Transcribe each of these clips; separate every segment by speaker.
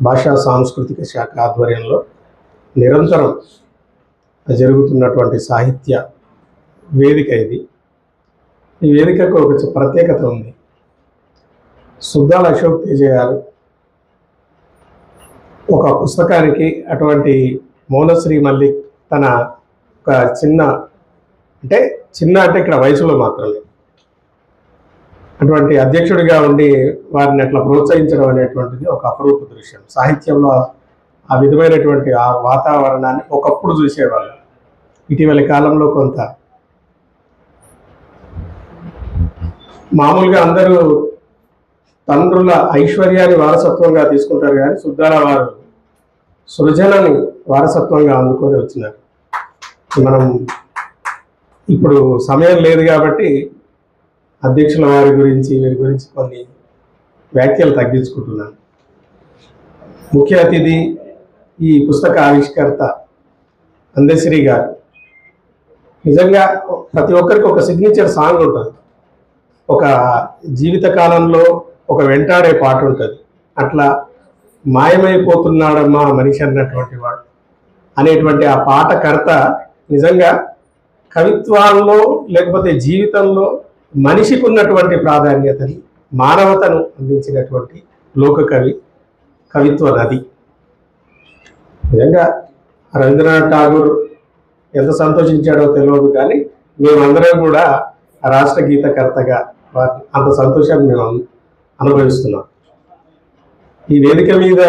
Speaker 1: భాషా సాంస్కృతిక శాఖ ఆధ్వర్యంలో నిరంతరం జరుగుతున్నటువంటి సాహిత్య వేదిక ఇది. ఈ వేదికకు ఒక ప్రత్యేకత ఉంది. సుద్దాల అశోక్ తేజ గారు ఒక పుస్తకానికి అటువంటి మౌనశ్రీ మల్లిక్ తన ఒక చిన్న అంటే చిన్న అంటే ఇక్కడ వయసులో మాత్రమే. అటువంటి అధ్యక్షుడిగా ఉండి వారిని అట్లా ప్రోత్సహించడం అనేటువంటిది ఒక అపరూప దృశ్యం. సాహిత్యంలో ఆ విధమైనటువంటి ఆ వాతావరణాన్ని ఒకప్పుడు చూసేవాళ్ళు. ఇటీవలి కాలంలో కొంత. మామూలుగా అందరూ తండ్రుల ఐశ్వర్యాన్ని వారసత్వంగా తీసుకుంటారు కానీ సుద్దాల వారు సృజనని వారసత్వంగా అందుకొని వచ్చినారు. మనం ఇప్పుడు సమయం లేదు కాబట్టి అధ్యక్షుల వారి గురించి వీరి గురించి కొన్ని వ్యాఖ్యలు తగ్గించుకుంటున్నాను. ముఖ్య అతిథి ఈ పుస్తక ఆవిష్కర్త అందశ్రీ గారు. నిజంగా ప్రతి ఒక్కరికి ఒక సిగ్నేచర్ సాంగ్ ఉంటుంది. ఒక జీవిత కాలంలో ఒక వెంటాడే పాట ఉంటుంది. అట్లా మాయమైపోతున్నాడమ్మా మనిషి అన్నటువంటి వాడు అనేటువంటి ఆ పాటకర్త నిజంగా కవిత్వాల్లో లేకపోతే జీవితంలో మనిషికి ఉన్నటువంటి ప్రాధాన్యతని మానవతను అందించినటువంటి లోకకవి కవిత్వ నది. నిజంగా రవీంద్రనాథ్ ఠాగూర్ ఎంత సంతోషించాడో తెలియదు కానీ మేమందరం కూడా రాష్ట్ర గీతకర్తగా అంత సంతోషాన్ని మేము అనుభవిస్తున్నాం. ఈ వేదిక మీద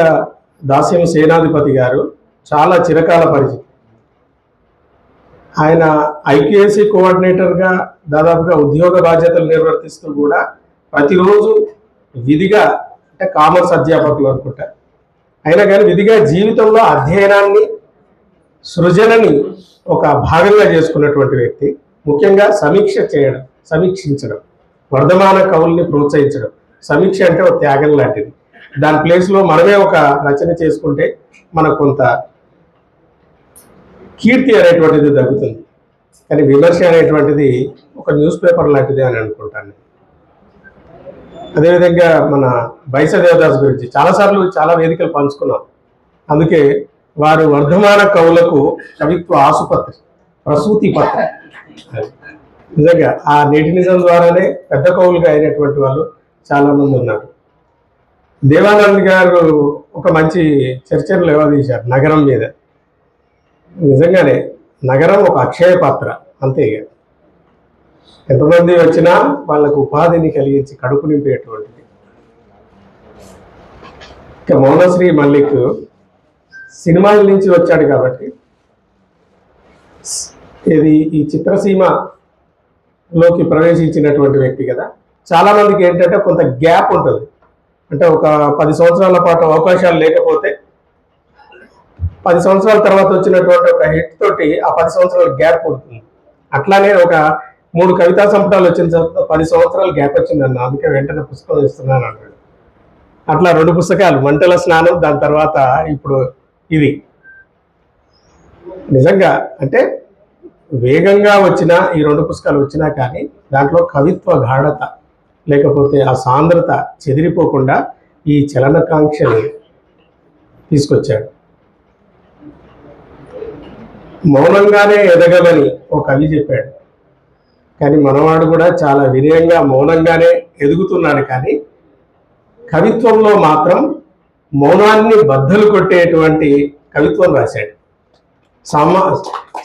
Speaker 1: దాస్యం సేనాధిపతి గారు చాలా చిరకాల పరిచయం. ఆయన ఐకేఎస్సి కోఆర్డినేటర్గా దాదాపుగా ఉద్యోగ బాధ్యతలు నిర్వర్తిస్తూ కూడా ప్రతిరోజు విధిగా అంటే కామర్స్ అధ్యాపకులు అనుకుంటా. అయినా కానీ విధిగా జీవితంలో అధ్యయనాన్ని సృజనని ఒక భాగంగా చేసుకున్నటువంటి వ్యక్తి ముఖ్యంగా సమీక్ష చేయడం సమీక్షించడం వర్ధమాన కవుల్ని ప్రోత్సహించడం సమీక్ష అంటే ఒక త్యాగం లాంటిది. దాని ప్లేస్లో మనమే ఒక రచన చేసుకుంటే మనకు కొంత కీర్తి అనేటువంటిది తగ్గుతుంది కానీ విమర్శ అనేటువంటిది ఒక న్యూస్ పేపర్ లాంటిది అని అనుకుంటాను అదేవిధంగా మన బైస దేవదాస్ గురించి చాలాసార్లు చాలా వేదికలు పంచుకున్నాం. అందుకే వారు వర్ధమాన కవులకు కవిత్వ ఆసుపత్రి ప్రసూతి పత్ర. నిజంగా ఆ నేటి నిజం ద్వారానే పెద్ద కవులుగా అయినటువంటి వాళ్ళు చాలా మంది ఉన్నారు. దేవానంద్ గారు ఒక మంచి చర్చను లేవదీశారు నగరం మీద. నిజంగానే నగరం ఒక అక్షయ పాత్ర అంతే ఎంతమంది వచ్చినా వాళ్ళకు ఉపాధిని కలిగించి కడుపు నింపేటువంటిది. ఇక మౌనశ్రీ మల్లిక్ సినిమాల నుంచి వచ్చాడు కాబట్టి ఇది ఈ చిత్రసీమలోకి ప్రవేశించినటువంటి వ్యక్తి కదా. చాలా మందికి ఏంటంటే కొంత గ్యాప్ ఉంటుంది. అంటే ఒక పది సంవత్సరాల పాటు అవకాశాలు లేకపోతే పది సంవత్సరాల తర్వాత వచ్చినటువంటి ఒక హిట్ తోటి ఆ పది సంవత్సరాల గ్యాప్ ఉంటుంది అట్లానే ఒక మూడు కవితా సంపుటాలు వచ్చిన తర్వాత పది సంవత్సరాలు గ్యాప్ వచ్చిందన్న అందుకే వెంటనే పుస్తకం ఇస్తున్నాను అన్నాడు అట్లా రెండు పుస్తకాలు మంటల స్నానం దాని తర్వాత ఇప్పుడు ఇది. నిజంగా అంటే వేగంగా వచ్చిన ఈ రెండు పుస్తకాలు వచ్చినా కానీ దాంట్లో కవిత్వ గాఢత లేకపోతే ఆ సాంద్రత చెదిరిపోకుండా ఈ చలనకాంక్షని తీసుకొచ్చాడు. మౌనంగానే ఎదగమని ఓ కవి చెప్పాడు. కానీ మనవాడు కూడా చాలా వినయంగా మౌనంగానే ఎదుగుతున్నాడు కానీ కవిత్వంలో మాత్రం మౌనాన్ని బద్దలు కొట్టేటువంటి కవిత్వం రాశాడు. సమా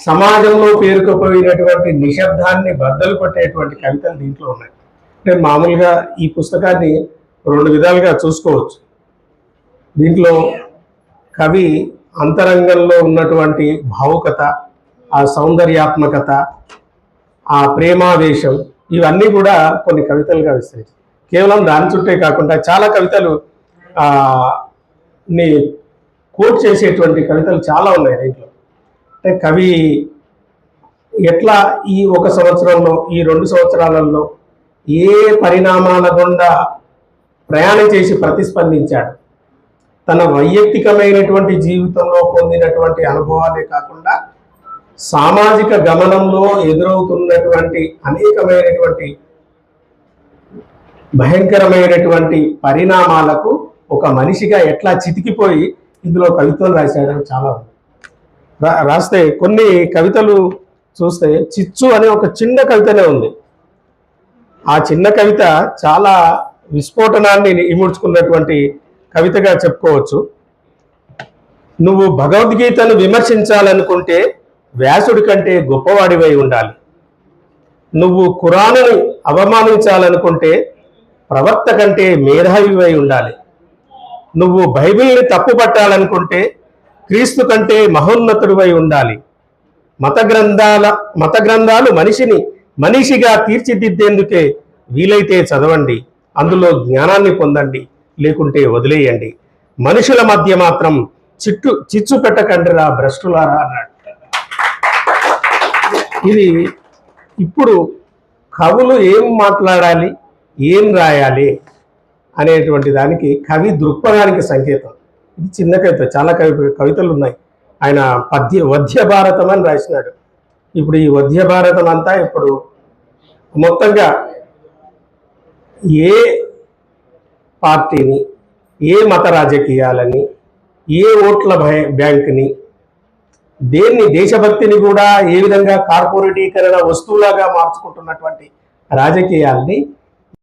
Speaker 1: సమాజంలో పేరుకుపోయినటువంటి నిశ్శబ్దాన్ని బద్దలు కొట్టేటువంటి కవితలు దీంట్లో ఉన్నాయి. అంటే మామూలుగా ఈ పుస్తకాన్ని రెండు విధాలుగా చూసుకోవచ్చు. దీంట్లో కవి అంతరంగంలో ఉన్నటువంటి భావుకత ఆ సౌందర్యాత్మకత ఆ ప్రేమావేశం ఇవన్నీ కూడా కొన్ని కవితలుగా విస్తరించి కేవలం దాని చుట్టే కాకుండా చాలా కవితలు ని కోట్ చేసేటువంటి కవితలు చాలా ఉన్నాయి దీంట్లో. అంటే కవి ఎట్లా ఈ ఒక సంవత్సరంలో ఈ రెండు సంవత్సరాలలో ఏ పరిణామాల గుండా ప్రయాణం చేసి ప్రతిస్పందించాడు? తన వైయక్తికమైనటువంటి జీవితంలో పొందినటువంటి అనుభవాలే కాకుండా సామాజిక గమనంలో ఎదురవుతున్నటువంటి అనేకమైనటువంటి భయంకరమైనటువంటి పరిణామాలకు ఒక మనిషిగా ఎట్లా చితికిపోయి ఇందులో కవిత్వం రాశాడని చాలా రా- రాస్తే కొన్ని కవితలు చూస్తే చిచ్చు అనే ఒక చిన్న కవితనే ఉంది. ఆ చిన్న కవిత చాలా విస్ఫోటనాన్ని ఇముడ్చుకున్నటువంటి కవితగా చెప్పుకోవచ్చు. నువ్వు భగవద్గీతను విమర్శించాలనుకుంటే వ్యాసుడి కంటే గొప్పవాడివై ఉండాలి. నువ్వు ఖురానుని అవమానించాలనుకుంటే ప్రవక్త కంటే మేధావివై ఉండాలి. నువ్వు బైబిల్ని తప్పుపట్టాలనుకుంటే క్రీస్తు కంటే మహోన్నతుడివై ఉండాలి. మత గ్రంథాల మత గ్రంథాలు మనిషిని మనిషిగా తీర్చిదిద్దేందుకే వీలైతే చదవండి. అందులో జ్ఞానాన్ని పొందండి. లేకుంటే వదిలేయండి. మనుషుల మధ్య మాత్రం చిట్టు చిచ్చు పెట్టకండిరా భ్రష్టులారా అన్నాడు. ఇది ఇప్పుడు కవులు ఏం మాట్లాడాలి ఏం రాయాలి అనేటువంటి దానికి కవి దృక్పథానికి సంకేతం. ఇది చిన్న కవిత చాలా కవి కవితలు ఉన్నాయి. ఆయన పద్య వద్య భారతం అని రాసినాడు. ఇప్పుడు ఈ వద్య భారతం అంతా ఇప్పుడు మొత్తంగా ఏ పార్టీని ఏ మత రాజకీయాలని ఏ ఓట్ల భయ- బ్యాంకుని దేన్ని దేశభక్తిని కూడా ఏ విధంగా కార్పొరేటీకరణ వస్తువులాగా మార్చుకుంటున్నటువంటి రాజకీయాల్ని